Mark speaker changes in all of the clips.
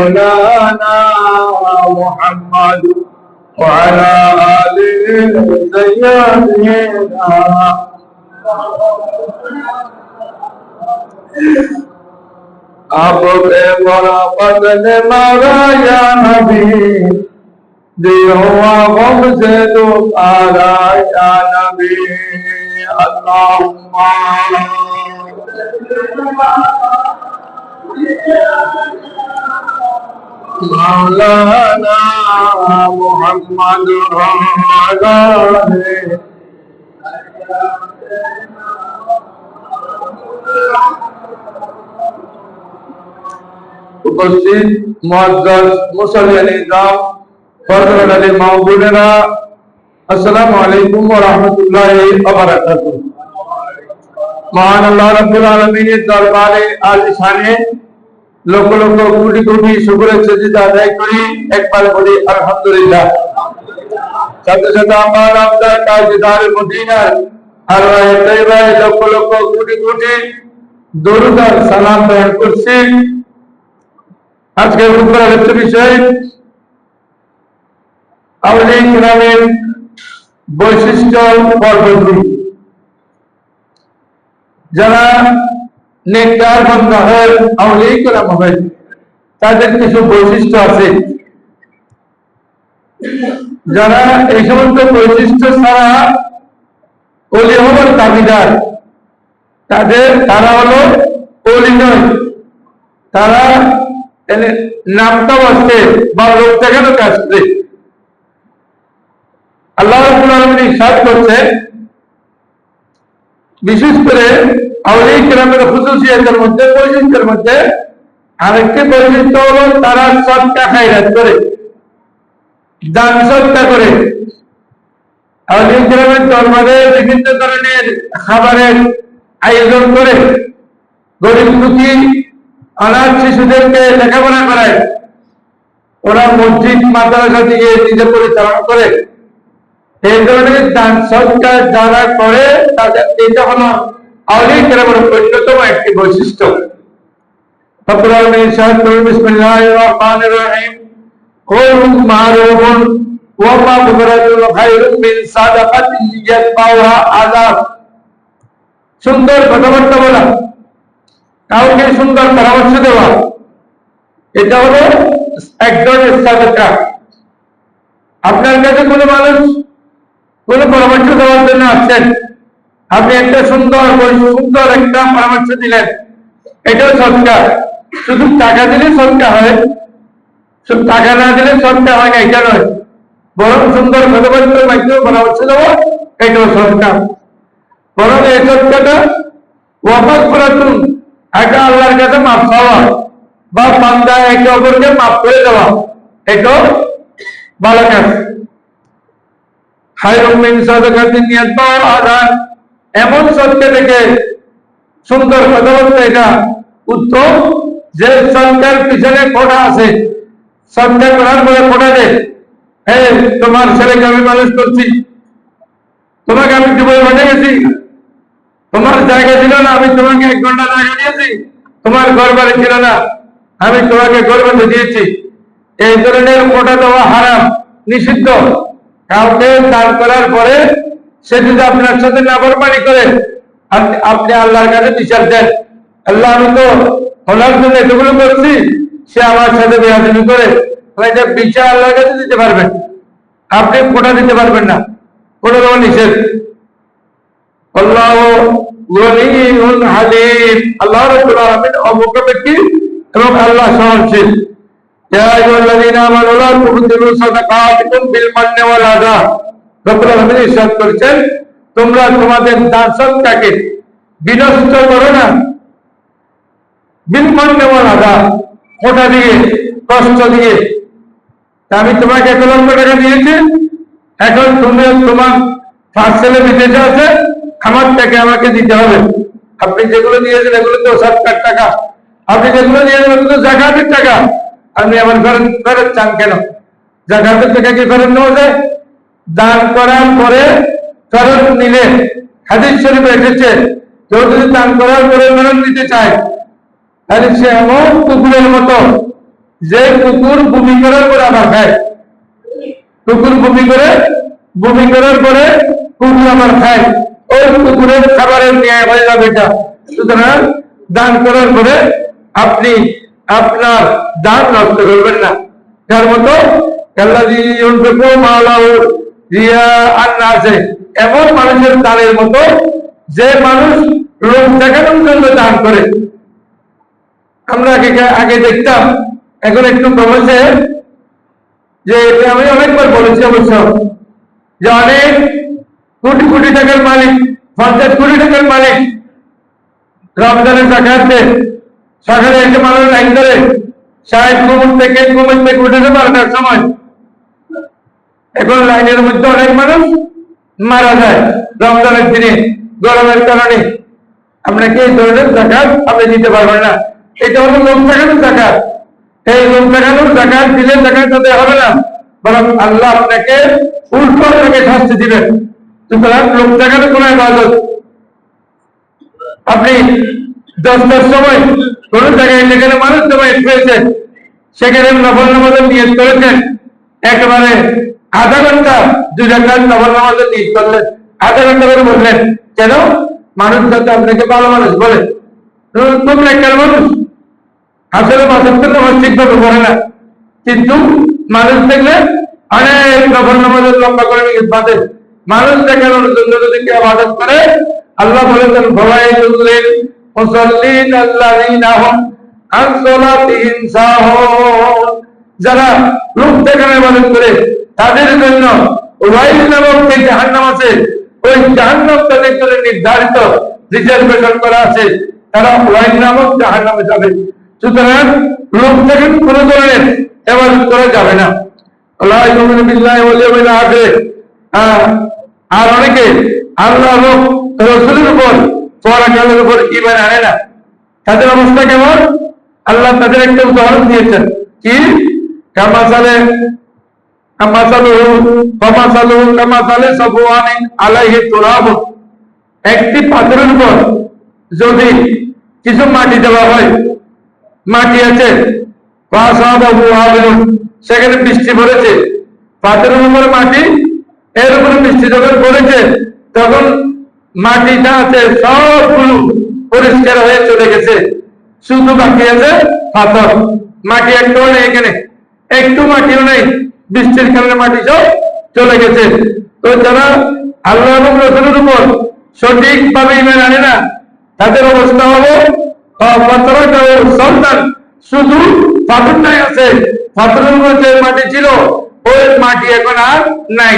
Speaker 1: مولانا محمد وعلى آله سيدنا آپ پہ بڑا فضل مارا یا نبی دیوا غم سے تو پارا یا نبی اللہم मौलाना मोहम्मद उपस्थित मुआदस मुसल निज़ाम फर्द अली माबूदना अस्सलाम वालेकुम व रहमतुल्लाहि व बरकातहू महान अल्लाह रब्बुल आलमीन दरबार आलिशान লক্ষ লক্ষ কোটি কোটি শুকরের সেজদা আদায় করি। একবার বলি, আলহামদুলিল্লাহ। সাথে সাথে আমার আপনার কাজদার মদিনার আর তৈবায় লক্ষ লক্ষ কোটি কোটি দরুদ আর সালাম প্রেরণ করছি। আজকে উত্তর আলোচ্য বিষয় আউলিয়া গ্রামের বৈশিষ্ট্য পর্বতী যারা নেককার বন্ধ হয় আউলিয়া গ্রাম হয়। তাদের কিছু বৈশিষ্ট্য আছে। যারা এই সমস্ত বৈশিষ্ট্য ছাড়া অলি হবার দাবিদার, তাদের, তারা হলো অলি নয়। তারা নামটা আসছে বা লোক দেখানো কাজ করে আল্লাহ ইরশাদ করছে বিশেষ করে আউলিয়া কেরামের খুশুসিয়াতের মধ্যে বৈশিষ্ট্যের মধ্যে আরেকটি বৈশিষ্ট্য হলো তারা সৎকা খায়রাত করে। দান সৎকা করে। আউলিয়া কেরামের দরবারে বিভিন্ন ধরনের খাবারের আয়োজন করে। গরিব দুঃখী, অনাথ শিশুদেরকে লেখাপড়া করায়। ওরা মসজিদ, মাদ্রাসা থেকে নিজে পরিচালনা করে। এই ধরনের দান সৎকার যারা করে তাদের এটা হলো আউলিয়া কেরামের অন্যতম একটি বৈশিষ্ট্য رب العالمين شهد بسم الله الرحمن الرحيم قول معروف ومغفرة خير من صدقة يتبعها عذاب সুন্দর কথাবার্তা বলা কাউকে সুন্দর পরামর্শ দেওয়া এটা হলো এক ধরনের সাদকা আপনার কাছে কোনো মানুষ কোনো পরামর্শ দেওয়ার জন্য আসছেন। আপনি একটা সুন্দর সুন্দর একটা পরামর্শ দিলেন। এটাও সৎকার। শুধু টাকা দিলে সৎকার হয়। শুধু টাকা না দিলে সৎকার হয় না, এটা নয়। বরং সুন্দর কথাবার্তার মাধ্যমে পরামর্শ দেবো এটাও সৎকার। বরং এই সৎকারটা ওয়াফাক করাতুন একটা আল্লাহর কাছে মাফ চাওয়া বা বান্দা একে অপরকে মাফ করে দেওয়া। এটাও ভালো কাজ। এমন সত্য থেকে সুন্দর কথাবার্তা এটা উত্তম যে সরকার পিছনে খোটা আছে। সরকার করার পরে খোটা দে। হ্যাঁ তোমার ছেলেকে আমি মানুষ করছি। তোমাকে আমি জীবন ঘটে গেছি তোমার জায়গা ছিল না, আমি তোমাকে এক ঘণ্টা জায়গা দিয়েছি। তোমার ঘর বাড়ি ছিল না, আমি তোমাকে ঘর বেঁধে দিয়েছি এই ধরনের কোটা দেওয়া হারাম, নিষিদ্ধ। কাউকে দান করার পরে সে যদি আপনার সাথে নাবরমানি করে, আপনি আল্লাহর কাছে বিচার দেন। আল্লাহ, আমি তো ওনার জন্য এতগুলো করছি, সে আমার সাথে বেহাজনি করে। বিচার আল্লাহর কাছে দিতে পারবেন। আপনি কোটা দিতে পারবেন না। কোটা দেওয়া নিষেধ। আল্লাহ আল্লাহ আলামিন অমুক ব্যক্তি এবং আল্লাহ সহনশীল। আইয়ুহাল্লাযীনা আমানু লা তুবতিলু সাদাকাতিকুম বিল মান্নি ওয়াল আযা রব্বুল আলামিন ইরশাদ করেছেন, তোমরা তোমাদের দান সদকাকে বিনষ্ট করো না। বিল মান্নি ওয়াল আযা খোটা দিয়ে, কষ্ট দিয়ে। আমি তোমাকে এক লক্ষ টাকা দিয়েছি। এখন তুমি তোমার ফার্স্ট ছেলে বিদেশে আছে আমার টাকা আমাকে দিতে হবে। আপনি যেগুলো দিয়েছেন, এগুলো তো সরকার টাকা। আপনি যেগুলো দিয়েছেন ওগুলো জাকাতের টাকা। আপনি আমার ফেরত ফেরত চান কেন? জাকাতের টাকা কি ফেরত নেওয়া যায়? দান করার পরে ফেরত নিলে, হাদিস শরীফে এসেছে, কেউ যদি দান করার পরে ফেরত নিতে চায়, তাহলে সে এমন কুকুরের মতো, যে কুকুর ভূমি করার পরে আবার খায়। কুকুর ভূমি করে ভূমি করার পরে কুকুর আবার খায়। ওই কুকুরের খাবারের ন্যায় হয়ে যাবে এটা। সুতরাং দান করার পরে আপনি আপনার দান নষ্ট করবেন না। তার মতো এমন মানুষের দানের মতো যে মানুষ লোক দেখানোর জন্য দান করে। আমরা আগে দেখতাম, এখন একটু কমেছে যে আমি অনেকবার বলেছি অবশ্য যে অনেক কোটি কোটি টাকার মালিক, পঞ্চাশ কোটি টাকার মালিক, রমজানের টাকাতে সকালে এসে মানুষ লাইন ধরে সাহেব কুমুর থেকে কুমুর থেকে উঠেছে বারোটার সময়। এখন লাইনের মধ্যে অনেক মানুষ মারা যায় রমজানের দিনে, গরমের কারণে। আপনাকে এই ধরনের জাকাত আপনি দিতে পারবেন না? এটা হলো লোক দেখানোর জাকাত। এই লোক দেখানোর জাকাত দিলে জাকাত তাতে হবে না। বরং আল্লাহ আপনাকে উল্টো আপনাকে শাস্তি দিবেন। সুতরাং লোক দেখানো কোন ইবাদত। আপনি দশটার সময় কোন জায়গায় যেখানে মানুষ জমায়েত হয়েছে সেখানে নফল নামাজের নিয়োগ করেছেন। একেবারে আধা ঘণ্টা দুই রাখার নফল নামাজের নিয়োগ করলেন। আধা ঘণ্টা করে বললেন, কেন? মানুষ যাতে আপনাকে ভালো মানুষ বলে। তুমি একটা মানুষ। আসলে মাসের তো নামাজ ঠিকভাবে পড়ে না। কিন্তু মানুষ দেখলে অনেক নফল নামাজের লম্বা করে বাঁধে। মানুষ দেখানোর জন্য যদি কেউ আবাদত করে, আল্লাহ বলেছেন তুললেন মুসল্লিন আল্লাযীনা আন সাহুন যারা লোক দেখানো ইবাদত করে তাদের জন্য ওয়াইল নামক যে জাহান্নাম আছে, ওই জাহান্নাম তাদের জন্য নির্ধারিত রিজার্ভেশন করা আছে, তারা ওয়াইল নামক জাহান্নামে যাবে। সুতরাং লোক থেকে কোন ধরনের ইবাদত করা যাবে না। আল্লাহ ইউমিনু বিল্লাহি ওয়াল ইয়াউমিল আখির। আর অনেকে আল্লাহ রসুলের উপর পরাকালের উপর ইমান আনে না। তাদের অবস্থা কেমন? আল্লাহ তাদের একটা উদাহরণ দিয়েছেন। কি? কামাসালে কামাসালুহু কামাসালুহু কামাসালে সাফওয়ানিন আলাইহি তুরাব। একটি পাথরের উপর যদি কিছু মাটি দেওয়া হয়, মাটি আছে সেখানে বৃষ্টি পড়েছে। পাথরের উপর মাটি, এর উপরে বৃষ্টি যখন পড়েছে, তখন মাটিটা আছে সবগুলো পরিষ্কার হয়ে চলে গেছে। শুধু বাকি আছে পাথর। মাটি একটু নেই এখানে। একটু মাটিও নেই। বৃষ্টির কারণে মাটি সব চলে গেছে। তো যারা আল্লাহ এবং রসুলের উপর সঠিক ভাবে ইমান আনে না, তাদের অবস্থা হবে সন্তান। শুধু পাথরটাই আছে। পাথরের উপর যে মাটি ছিল, ওই মাটি এখন আর নাই।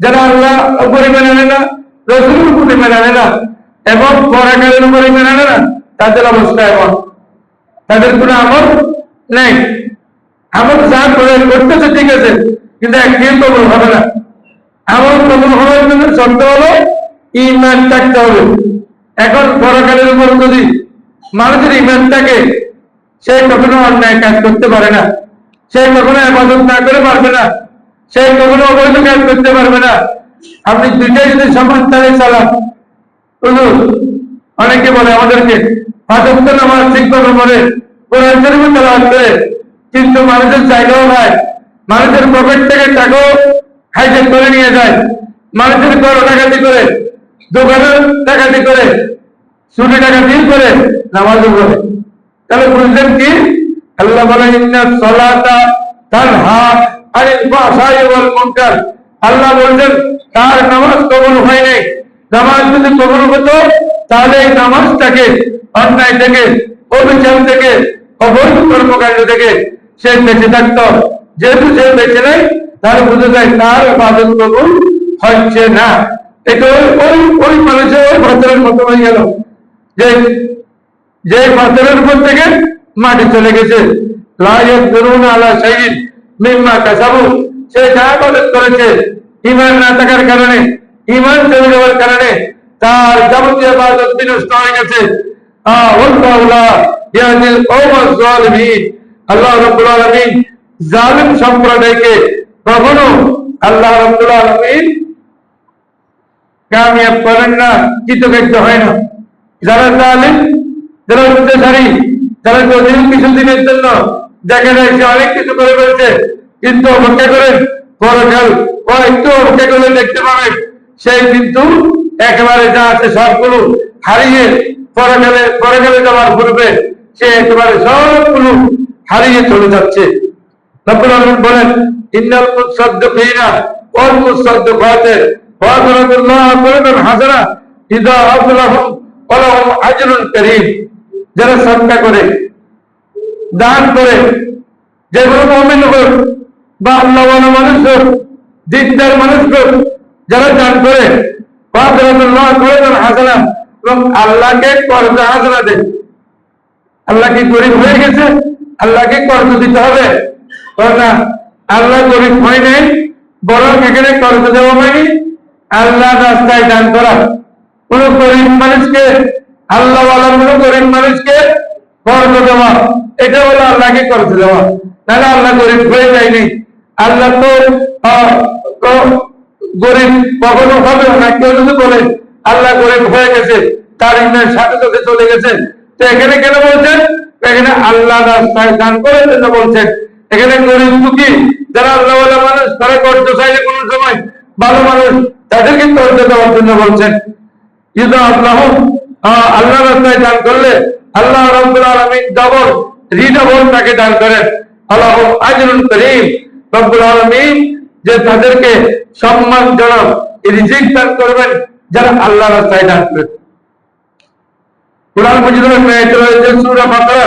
Speaker 1: যারা আল্লাহ উপরে আনে না রসুলের উপরে মেনে না এবং পরাকালের উপরে মেনে না তাদের অবস্থা এমন তাদের কোনো আমল নেই। আমল যা করে করতেছে ঠিক আছে, কিন্তু একদিন কবল হবে না। আমল কবল হওয়ার জন্য শর্ত হলো ইমান থাকতে হবে। এখন পরাকালের উপর যদি মানুষের ইমান থাকে, সে কখনো অন্যায় কাজ করতে পারে না। সে কখনো আবাদত না করে পারবে না। সে কখনো অবৈধ কাজ করতে পারবে না। আপনি দুইটাই যদি সমান তালে চালান অনেকে বলে আমাদেরকে পাঁচক্ত নামাজ ঠিকভাবে পড়ে কোরআন শরীফ তেলাওয়াত করে, কিন্তু মানুষের জায়গাও হয় মানুষের পকেট থেকে টাকাও হাইজেক করে নিয়ে যায়। মানুষের ঘর ডাকাতি করে দোকানে ডাকাতি করে, চুরি ডাকাতি করে, নামাজও করে তাহলে বুঝলেন কি? আল্লাহ বলে ইন্না সলাতা তানহা আনিল ফাহশাই ওয়াল মুনকার। আল্লাহ বলছেন তার নামাজ কবুল হয় নাই। নামাজ যদি কবুল হতো, তাহলে এই নামাজটাকে, অন্যায় থেকে অভিযান থেকে, অবৈধ কর্মকাণ্ড থেকে সে বেঁচে থাকত। যেহেতু সে বেঁচে নেই, তার বুঝে যায় তার ইবাদত কবুল হচ্ছে না। এটা ওই ওই মানুষের ওই ভদ্রের মতো হয়ে গেল যে যে পাথরের উপর থেকে মাটি চলে গেছে। লাইক করুন আলা শহীদ মিম্মা কাসাবু। সে যা ইবাদত করেছে, ইমান না থাকার কারণে, ইমান চলে যাওয়ার কারণে তার যাবতীয় ইবাদত বিনষ্ট হয়ে গেছে। আল্লাহ রাব্বুল আলামিন জালিম সম্প্রদায়কে কখনো আল্লাহ রাব্বুল আলামিন কামিয়াব করেন না, কৃতকার্য হয় না। যারা জালিম, যারা অত্যাচারী যারা যদি কিছুদিনের জন্য দেখা যায় সে অনেক কিছু করে ফেলছে। কিন্তু অপেক্ষা করেন পরকাল একটু অপেক্ষা করলে দেখতে পাবেন সেই কিন্তু একেবারে যা আছে সবগুলো হারিয়ে পরকালে পরকালে যাওয়ার পূর্বে সে একেবারে সবগুলো হারিয়ে চলে যাচ্ছে। বলেন মুসাদ্দিকিনা ওয়াল মুসাদ্দিকাতে ওয়া কারাতুল্লাহ করিমান হাসানা ইদা আফলাহুম ওয়া লাহুম আজরুন কারীম। যারা সাদকা করে, দান করে, যেগুলো মুমিন হোক বা আল্লাহওয়ালা মানুষ হোক দিকদার মানুষ হোক, যারা দান করে হাসানা এবং আল্লাহকে কর্জ হাসানা দেয় আল্লাহ কি গরিব হয়ে গেছে? আল্লাহকে কর্জ দিতে হবে। না আল্লাহ গরিব হয় নাই, বরং এখানে কর্জ দেওয়া হয়নি। আল্লাহ রাস্তায় দান করা। কোন গরিব মানুষকে আল্লাহ কোন গরিব মানুষকে কর্জ দেওয়া, এটা হলো আল্লাহকে কর্জ দেওয়া। তাহলে আল্লাহ গরিব হয়ে যায়নি। আল্লাহ তো গরিব কখনো হবে না। কেউ যদি বলে, আল্লাহ গরিব হয়ে গেছে, তার ইমের সাথে সাথে চলে গেছে। তো এখানে কেন বলছেন? এখানে আল্লাহ রাস্তায় দান করার জন্য বলছেন। এখানে গরিব দুঃখী, যারা আল্লাহ মানুষ, তারা চাইলে কোন সময় ভালো মানুষ তাদেরকে করতে দেওয়ার জন্য বলছেন। কিন্তু আল্লাহ আল্লাহ রাস্তায় দান করলে আল্লাহ রব্বুল আলমিন ডবল, রিডবল তাকে দান করেন। আল্লাহ আজরুল করিম। রব্বুল আলমিন যে তাদেরকে সম্মানজনক, রিজিক দান করবেন, যারা আল্লাহ রাস্তায় দান করেন কোরআন মজিদের মেয়েতে রয়েছে সূরা বাকারা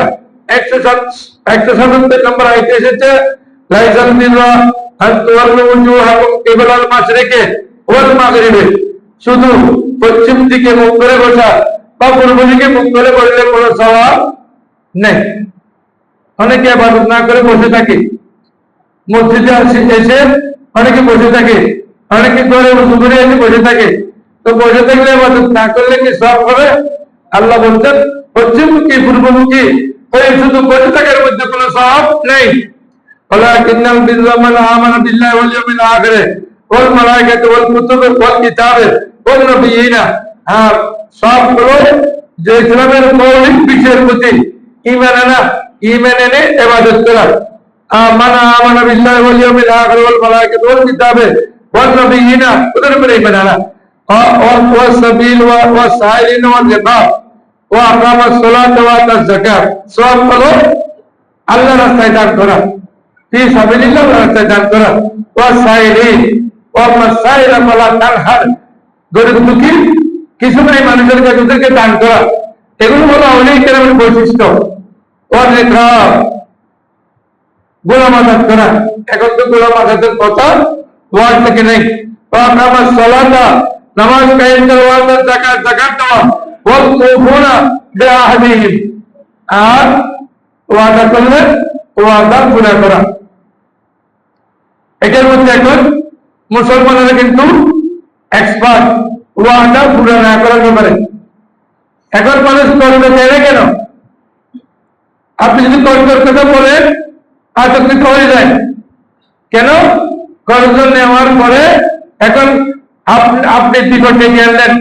Speaker 1: 177 নম্বর আয়াতে এসেছে, লাইসাল বিররা আন তুওয়াল্লু ওজুহাকুম কিবলাল মাশরিকি ওয়াল মাগরিবি। শুধু পশ্চিম দিকে মুখ করে বসা বা পূর্ব দিকে মুখ করে বসলে কোনো সওয়াব নেই। অনেকে ইবাদত না করে বসে থাকে। মসজিদে আসি এসে অনেকে বসে থাকে অনেকে করে উজু করে এসে বসে থাকে তো বসে থাকলে ইবাদত না করলে কি সব হবে আল্লাহ বলছেন পশ্চিমমুখী পূর্বমুখী ওই শুধু বসে থাকার মধ্যে কোনো সব নেই ولكن البر من آمن بالله واليوم الآخر والملائكة والكتب والكتاب والنبيين হ্যাঁ সবগুলো যে ইসলামের মৌলিক বিষয়ের প্রতি ইমান আনা ইমান এনে ইবাদত করা من آمن بالله واليوم الآخر والملائكة والكتاب والنبيين ওদের উপরে ইমান আনা والسبيل والسائلين والرقاب وأقام الصلاة وآتى الزكاة সব হলো আল্লাহ রাস্তায় দান করা ফি সাবিলিল্লাহ রাস্তায় দান করা ওয়াসাইলিন ওয়া মাসাইলা ফালা তানহার গরিব দুঃখী কিছু নাই মানুষের কাছে ওদেরকে দান করা এগুলো হলো অনেক কেরামের বৈশিষ্ট্য অনেক গোলাম আজাদ করা। এখন তো গোলাম আজাদের কথা ওয়াজ থেকে নেই। আমার সলাতা, নামাজ কায়েম করা জাকাত জাকাত দেওয়া। ওয়াল বিআহদিহিম। আর ওয়াদা করলে ওয়াদা পুরা করা। এটার মধ্যে এখন মুসলমানেরা কিন্তু এক্সপার্ট ওয়াদা পুরা না করার ব্যাপারে। এখন মানুষ করবে কেন? আপনি যদি কথা বলেন আতঙ্কিত হয়ে যায় কেন? কর্জ নেওয়ার পরে এখন আপনি টিকট ডেকে আনলেন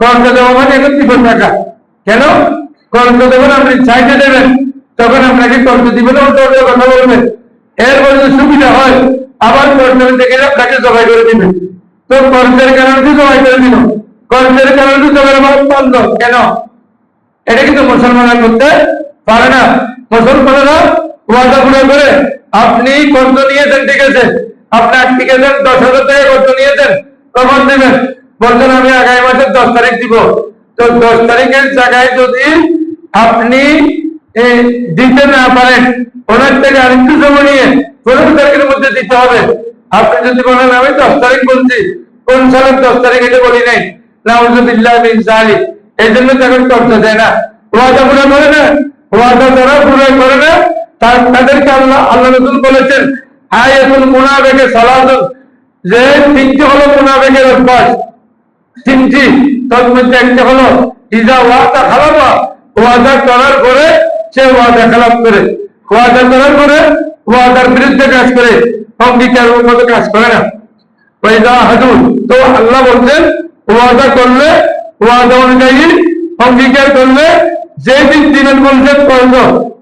Speaker 1: কর্জ দেওয়া মানে এখন টিকট টাকা। কেন? কর্জ দেবেন, আপনি চাইতে দেবেন। তখন আপনাকে কর্জ দিবেন কর্জ কথা বলবেন। এর মধ্যে সুবিধা হয়, আবার কর্জের থেকে আপনাকে জবাই করে দিবেন। তো কর্জের কারণে জবাই করে দিল। কর্জের কারণে জবাই বন্ধ কেন? এটা কিন্তু মুসলমানরা করতে পারে না। মুসলমানেরা ওয়াদা পুরো করে আপনি কর্জ নিয়েছেন, ঠিক আছে? আপনি ঠিক আছে দশ হাজার টাকা কর্জ নিয়েছেন তখন দেবেন। বলছেন, আমি আগামী মাসের দশ তারিখ দিব। তো দশ তারিখের জায়গায় যদি আপনি দিতে না পারেন, ওনার থেকে আরেকটু সময় নিয়ে পনেরো তারিখের মধ্যে দিতে হবে। আপনি যদি বলেন, আমি দশ তারিখ বলছি। কোন সালের দশ তারিখ এটা বলি নাই। নাউজুবিল্লাহ মিন জালিক এই জন্য তাদের করতে দেয় না। ওয়াদা পুরো করে না। ওয়াদা যারা পুরো করে না। তার- তাদেরকে আল্লাহ আল্লাহ রসুল বলেছেন আয়াতুল মুনাফিকে সালাতুন যে তিনটি হলো মুনাফিকের অভ্যাস। তিনটি, তার মধ্যে একটা হলো, ইজা ওয়াদা খালাফা ওয়াদা করার পরে সে ওয়াদা খালাফ করে। ওয়াদা করার পরে ওয়াদার বিরুদ্ধে কাজ করে। অঙ্গীকার মতো কাজ করে না। ওয়াইদা হাদুন তো আল্লাহ বলছেন, ওয়াদা করলে, ওয়াদা অনুযায়ী অঙ্গীকার করলে যে দিন দিনের বলছেন করব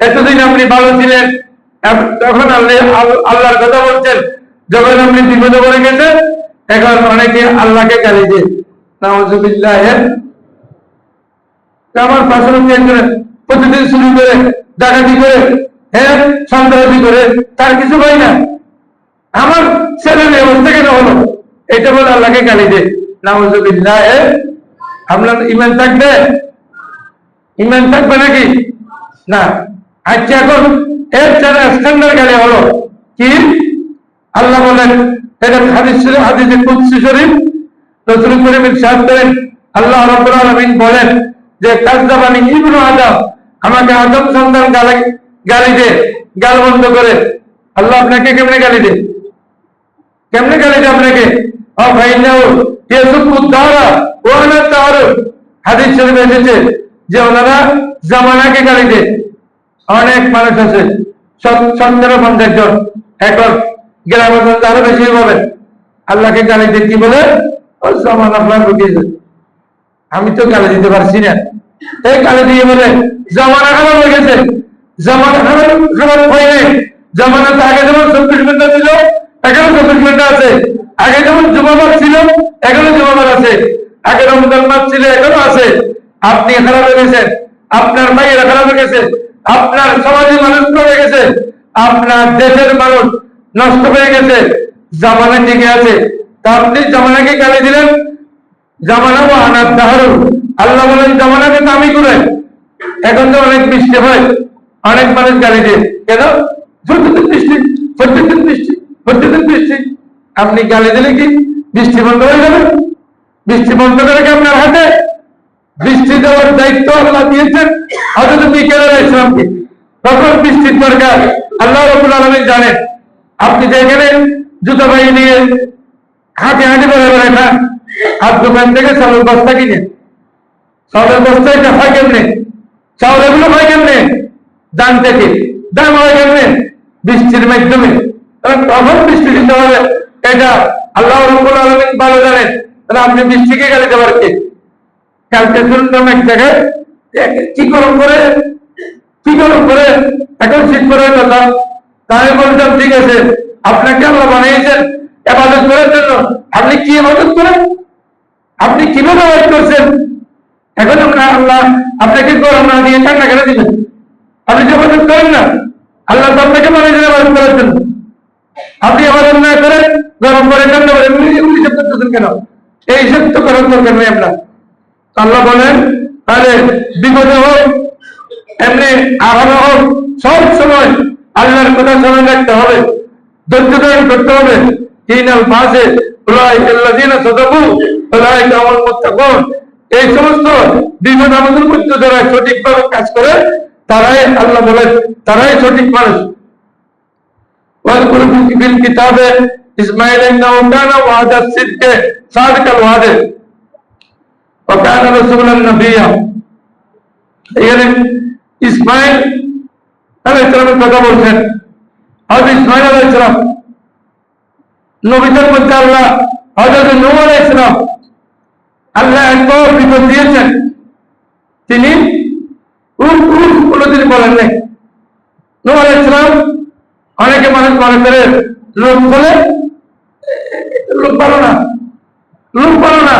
Speaker 1: এতদিন আপনি ভালো ছিলেন তখন আল্লাহ আল- আল্লাহর কথা বলছেন, যখন আপনি বিপদে পড়ে গেছেন, এখন অনেকে আল্লাহকে গালি দিয়ে নাউজুবিল্লাহ। আমার পাশাপাশি একজন প্রতিদিন শুরু করে, ডাকাতি করে হ্যাঁ সন্ত্রাসী করে, তার কিছু হয় না। আমার ছেলের এই অবস্থা কেন হলো? এটা বলে আল্লাহকে গালি দে নাউজুবিল্লাহ। আপনার ইমান থাকবে? ইমান থাকবে নাকি? না। আচ্ছা এখন এর যারা স্ট্যান্ডার্ড গালি হলো কি? আল্লাহ বলেন, এটা হাদিস শরীফ, হাদিসে কুদসি শরীফ। রসুল করিম ইরশাদ করেন, আল্লাহ রাব্বুল আলামিন বলেন যে কাযযাবানি ইবনু আদম আমাকে আদম সন্তান গালি গালি দে গাল বন্ধ করে। আল্লাহ আপনাকে কেমনে গালি দে? কেমনে গালি দে আপনাকে? ও ফাইনাউ ইয়াসুবু দারা, ওয়া আনা তার। হাদিস শরীফে এসেছে যে, ওনারা জামানাকে গালি দে। অনেক মানুষ আছে। সতেরো পঞ্চাশ জন। এখন গ্রামের মধ্যে আরও বেশি বলে আল্লাহকে গালি দিয়ে, কি বলে? জামান আপনার ঢুকিয়েছে। আমি তো গালি দিতে পারছি না। এই গালি দিয়ে বলে, জমানা খারাপ হয়ে গেছে। জামানা খারাপ খারাপ হয় জামানা তো আগে যেমন চব্বিশ ঘণ্টা ছিল, এখনও চব্বিশ ঘণ্টা আছে। আগে যেমন জুমাবাদ ছিল, এখনও জুমাবাদ আছে। আগে রমজান মাস ছিল, এখনও আছে। আপনি খারাপ হয়ে গেছেন। আপনার ভাইয়েরা খারাপ হয়ে গেছে। আপনার সমাজে মানুষ হয়ে গেছে, আপনার দেশের মানুষ নষ্ট হয়ে গেছে, জামানা টিকে আছে। তা আপনি জামানাকে গালি দিলেন? জামানা ও আনার দাহারু। আল্লাহ বলেন, জামানাকে দামি করে। এখন তো অনেক বৃষ্টি হয়, অনেক মানুষ গালি দিয়ে। কেন? প্রতিদিন বৃষ্টি প্রতিদিন বৃষ্টি প্রতিদিন বৃষ্টি আপনি গালি দিলে কি বৃষ্টি বন্ধ হয়ে যাবে? বৃষ্টি বন্ধ করে কি আপনার হাতে? বৃষ্টি দেওয়ার দায়িত্ব আল্লাহ দিয়েছেন? মিকাইল আলাইহিস ইসলামকে তখন বৃষ্টির দরকার, আল্লাহ রাব্বুল আলামিন জানেন, আপনি যেখানে জুতো বাই নিয়ে হাঁটি হাঁটি বেড়ে বেড়ে খান আর দোকান থেকে চালের বস্তা কিনে চালের বস্তা এটা হয় কেমনে? চাউল এগুলো হয় কেমনে? দান থেকে। দাম হয় কেমনে? বৃষ্টির মাধ্যমে। তখন বৃষ্টি দিতে হবে। এটা আল্লাহ রব্বুল আলামিন ভালো জানেন। তাহলে আপনি বৃষ্টিকে গালি দেওয়ার কে? কালকে শুনলাম এক জায়গায় কি গরম করে? কি গরম করে? এখন শীত করার কথা তাই বলতাম, ঠিক আছে, আপনাকে আল্লাহ বানিয়েছেন এবাদত করার আপনি কি এবাদত করেন? আপনি কীভাবে করছেন? এখন আমরা আল্লাহ আপনাকে গরম না দিয়ে ঠান্ডা কেন দিবেন। আপনি যে করেন না, আল্লাহ তো আপনাকে বানিয়েছেন এবাদত করার জন্য। আপনি এবাদত না করেন গরম করে ঠান্ডা করে এগুলি হিসাব করতেছেন কেন? এই হিসাব তো করার দরকার নেই আপনার আল্লাহ বলেন তাহলে বিপদে হোক, এমনি আহ্বান হোক, সব সময় আল্লাহর কথা শোনা রাখতে হবে, ধৈর্য ধারণ করতে হবে। ইনাল মাসে এই সমস্ত বিপদ আমাদের মধ্যে যারা সঠিকভাবে কাজ করে, তারাই আল্লাহ বলেন, তারাই সঠিক মানুষ। কিতাবে, ইসমাইল ওয়াদা সিদ্কে সাদকাল ওয়াদে। وكان رسولا نبيا এখানে ইসমাইল আলাইহিস সালামের কথা বলছেন হযরত ইসমাইল আলাইহিস সালাম নবীদের মধ্যে আল্লাহ হযরত নূহ আলাইহিস সালাম আল্লাহ একবার বিপদ দিয়েছেন তিনি উফ উফ কোনোদিন বলেন নাই নূহ আলাইহিস সালাম অনেকে মানুষ মনে করে লোক বলে লোক ভালো না লোক ভালো না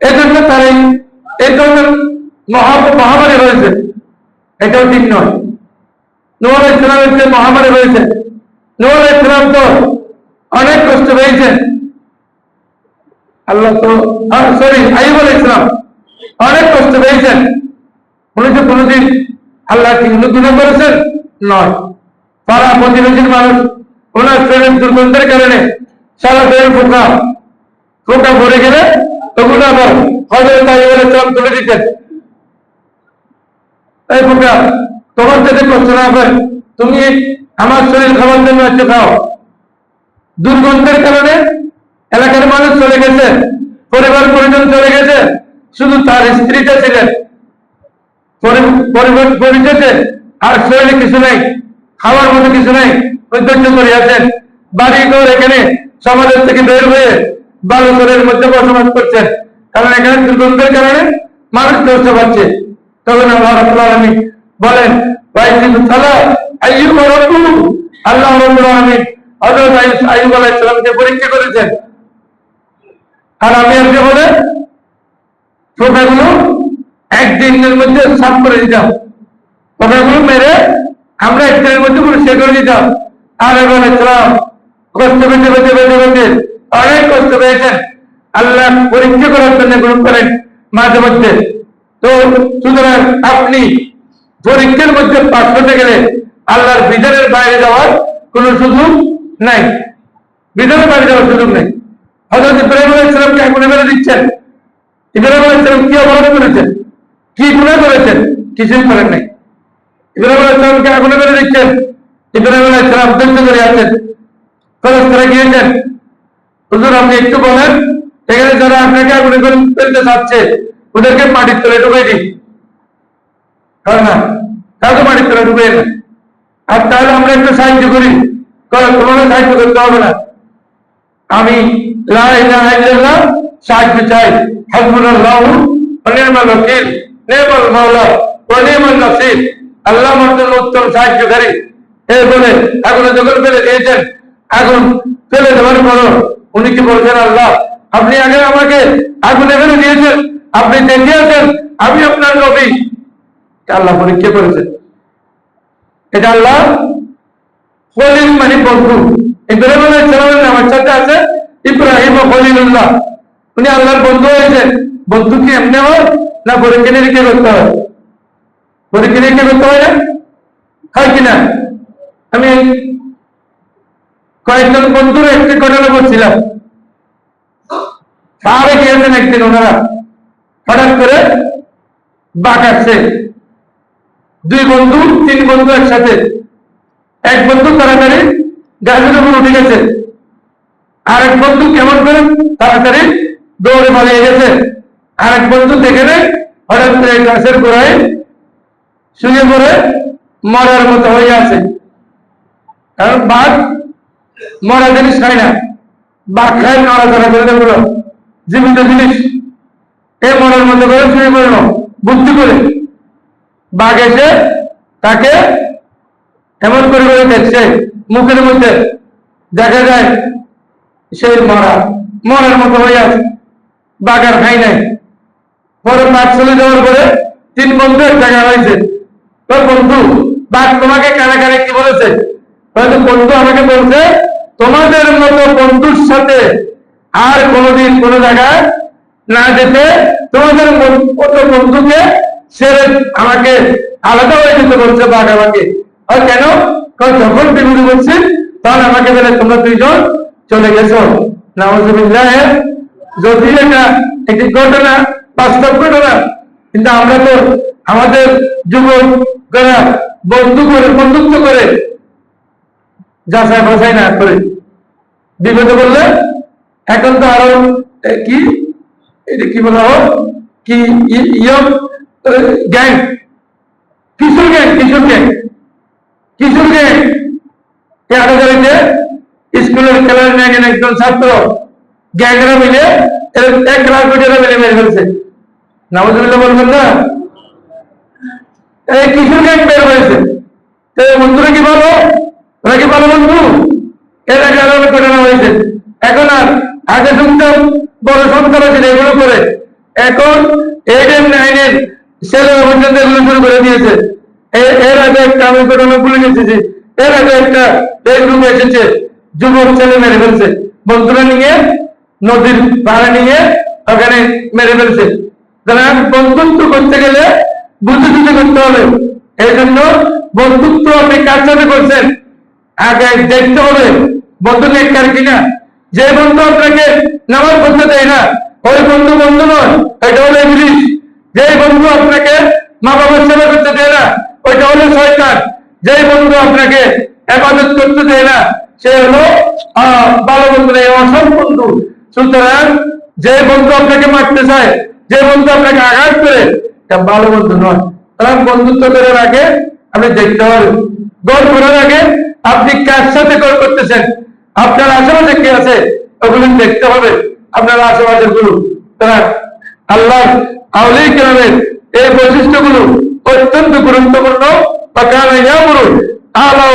Speaker 1: এই জন্য তার এই এই ধরনের মহা মহামারী হয়েছে। এটাও ঠিক নয়। নোয়াল ইসলামের যে মহামারী হয়েছে, নোয়াল ইসলাম তো অনেক কষ্ট পেয়েছেন আল্লাহ তো সরি আইব ইসলাম অনেক কষ্ট পেয়েছেন। উনি তো কোনোদিন আল্লাহ কি অনুগ্রহ করেছেন? নয়। পাড়া প্রতিবেশীর মানুষ, ওনার শরীর দুর্গন্ধের কারণে সারা শরীর ফোকা ফোকা ভরে গেলে আমার শরীর খাবার জন্য খাও। কারণে এলাকার মানুষ চলে গেছে, পরিবার পরিজন চলে গেছে, শুধু তার স্ত্রীটা ছিলেন। পরি- পরিবার পরিচয়তে আর শরীরে কিছু নাই, খাওয়ার মতো কিছু নাই ধৈর্য করে বাড়ি ঘর এখানে সমাজের থেকে বের হয়ে বালুচরের মধ্যে বসবাস করছেন। কারণ এখানে দুর্গন্ধের কারণে মানুষ কষ্ট পাচ্ছে তখন আল্লাহ আলামিন বলেন আল্লাহ আলাইহিস সালামকে পরীক্ষা করেছেন। আর আমি বলে? মধ্যে করে দিতাম। মেরে আমরা একদিনের মধ্যে পুরো সে করে দিতাম। আর এবার ইসলাম কষ্ট পেতে পেতে পেতে অনেক কষ্ট পেয়েছেন। আল্লাহ পরীক্ষা করার জন্য গ্রহণ করেন মাঝে মধ্যে। তো সুতরাং আপনি পরীক্ষার মধ্যে পাশ করতে গেলে আল্লাহর বিধানের বাইরে যাওয়ার কোনো সুযোগ নাই। বিধানের বাইরে যাওয়ার সুযোগ নেই। হজরত ইব্রাহিম আলাইহিসসালামকে আগুনে মেরে দিচ্ছেন। ইব্রাহিম আলাইহিসসালাম কি অপরাধ করেছেন? কি গুনাহ করেছেন? কিছুই করেন নাই। ইব্রাহিম আলাইহিসসালামকে আগুনে মেরে দিচ্ছেন। ইব্রাহিম আলাইহিসসালাম ধৈর্য ধরে আছেন। খরচ করে গিয়েছেন। হুজুর, আপনি একটু বলেন, এখানে যারা আপনাকে আগুনে ফেলতে চাচ্ছে, ওদেরকে মাটির তলে ঢুকাই দিন। হয় না? কাউকে মাটির তলে ঢুকাই না আর তাহলে আমরা একটু সাহায্য করি। তোমাকে সাহায্য করতে হবে না। আমি সাহায্য চাই। হাসবুনাল্লাহু ওয়া নি'মাল ওয়াকিল, নি'মাল মাওলা ওয়া নি'মাল নাসির। আল্লাহ জন্য উত্তম সাহায্যকারী। এই বলে আগুনে যখন ফেলে দিয়েছেন, আগুন ফেলে দেওয়ার পরও উনি কি বলছেন আল্লাহ? আপনি আগে আমাকে আগুনে ফেলে দিয়েছেন, আপনি দেখিয়েছেন আমি আপনার নবী। আল্লাহ পরীক্ষা করেছেন। এটা আল্লাহ খলিল মানে বন্ধু। ইব্রাহিম আলাইহিস সালামের নামের সাথে আছে, ইব্রাহিম ও খলিলুল্লাহ উনি আল্লাহর বন্ধু হয়েছে বন্ধু কি এমনি হয় না পরীক্ষা নিরীক্ষা করতে হয়? পরীক্ষা নিরীক্ষা করতে হয় না? হয় কিনা আমি কয়েকজন বন্ধুর একটি ঘটনা করছিলাম সাহাবে গিয়েছেন একদিন ওনারা হঠাৎ করে আসছে দুই বন্ধু, তিন বন্ধু একসাথে। এক বন্ধু তাড়াতাড়ি গাছের উপর উঠে গেছে। আর এক বন্ধু কেমন করে তাড়াতাড়ি দৌড়ে পালিয়ে গেছে। আর এক বন্ধু দেখে নেই হঠাৎ করে গাছের গোড়ায় শুয়ে পড়ে মরার মতো হয়ে আছে। কারণ বাঘ মরা জিনিস খায় না। বাঘ খায় নড়াচড়া করে দেখল জীবিত জিনিস। এ মরার মধ্যে করে শুয়ে পড়ল বুদ্ধি করে। বাঘ এসে তাকে এমন করে করে দেখছে, মুখের মধ্যে দেখা যায় সেই মরা। মরার মতো হয়ে আছে। বাঘার খাই নাই। পরে বাঘ চলে যাওয়ার পরে তিন বন্ধু এক জায়গা হয়েছে তোর বন্ধু, বাঘ তোমাকে কানে কানে কি বলেছে? হয়তো বন্ধু আমাকে বলছে, তোমাদের মতো বন্ধুর সাথে আর কোনোদিন কোনো জায়গায় না যেতে, তোমাদের মতো বন্ধুকে ছেড়ে আমাকে আলাদা হয়ে যেতে বলছে বাঘ আমাকে। আর কেন? কারণ যখন বিপদে বলছি তখন আমাকে বলে, তোমরা দুইজন চলে গেছো। নামাজুবিল্লাহ যদি এটা একটি ঘটনা, বাস্তব ঘটনা, কিন্তু আমরা তো আমাদের যুবকরা বন্ধু করে, বন্ধুত্ব করে যাচাই বাছাই না করে। বিপদে বললে এখন তো আরও কি? এটা কি বলা হোক কি ইয়ং গ্যাং। কিশোর গ্যাং কিশোর গ্যাং। কিশোর গ্যাং। এই আটাগাড়িতে স্কুলের খেলার ম্যাগেন একজন ছাত্র গ্যাংরা মিলে এক লাখ কোটি টাকা মিলে মেরে ফেলছে। নামাজুল্লাহ বলবেন না? এই কিশোর গ্যাং বের হয়েছে। বন্ধুরা কি বলো? ওরা কি বলো বন্ধু? এর আগে আরও অনেক ঘটনা হয়েছে। এখন আর আগে শুনতাম বড় সন্তান আছে এগুলো করে। এখন এইট এন্ড নাইন এর ছেলে পর্যন্ত এগুলো শুরু করে দিয়েছে। এর আগে একটা আমি ঘটনা ভুলে গেছি এর আগে একটা গ্রুপ এসেছে, যুবক ছেলে মেরে ফেলছে। বন্ধুরা নিয়ে, নদীর পাড়ে নিয়ে, ওখানে মেরে ফেলছে। কারণ বন্ধুত্ব করতে গেলে বুঝে বুঝে করতে হবে। এই জন্য বন্ধুত্ব আপনি কার সাথে করছেন? আগে দেখতে হবে। বন্ধু নেককার কিনা? যে বন্ধু আপনাকে নামাজ পড়তে দেয় না, ওই বন্ধু বন্ধু নয়, এটা হলো ইংলিশ যে বন্ধু আপনাকে মা বাবার সেবা করতে দেয় না, ওইটা হলো শয়তান। যে বন্ধু আপনাকে এবাদত করতে দেয় না, সে হলো ভালো বন্ধু নেই অসৎ বন্ধু। সুতরাং যে বন্ধু আপনাকে মারতে চায়, যে বন্ধু আপনাকে আঘাত করে তা ভালো বন্ধু নয়। সুতরাং বন্ধুত্ব করার আগে আপনি দেখতে হবে গোল করার আগে আপনি কার সাথে কল করতেছেন? আপনার আশেপাশে কে আছে? ওগুলো দেখতে হবে। আপনার আশেপাশেরগুলো। তারা আল্লাহ আউলি কেরামের এই বৈশিষ্ট্যগুলো অত্যন্ত গুরুত্বপূর্ণ। অকান ইয়ামুরু আলাও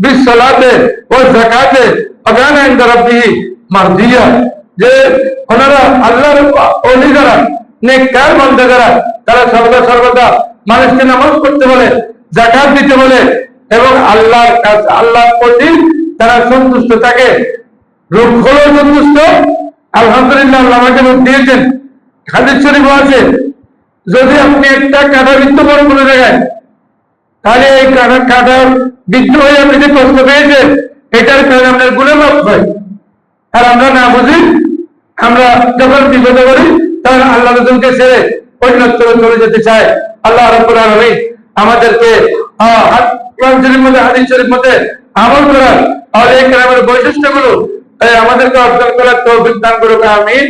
Speaker 1: বিশ্বলাতে ও জাকাতে অকান ইনদ রাব্বিহি মারদিয়া যে ওনারা আল্লাহর ওলি যারা নেককার বান্দা যারা তারা সর্বদা সর্বদা মানুষকে নামাজ পড়তে বলে জাকাত দিতে বলে এবং আল্লাহর কাছে, আল্লাহর তারা সন্তুষ্ট থাকে। রূপ হলেও সন্তুষ্ট। আলহামদুলিল্লাহ আল্লাহ আমাকে রূপ দিয়েছেন। হাদিস শরীফ আছে। যদি আপনি একটা কাটা বৃত্ত বড় করে দেখায় তাহলে এই কাটা কাটা বৃত্ত হয়ে আপনি যে কষ্ট পেয়েছেন, এটার কারণে আপনার গুণে মাপ হয়। আর আমরা না বুঝি, আমরা যখন বিপদে করি তখন আল্লাহ রসুলকে ছেড়ে অন্যত্র চলে যেতে চায়। আল্লাহ রব্বুল আলামিন আমাদেরকে মধ্যে আর এই বৈশিষ্ট্যগুলো আমাদেরকে অর্জন করার তৌফিক দান করুক আমিন।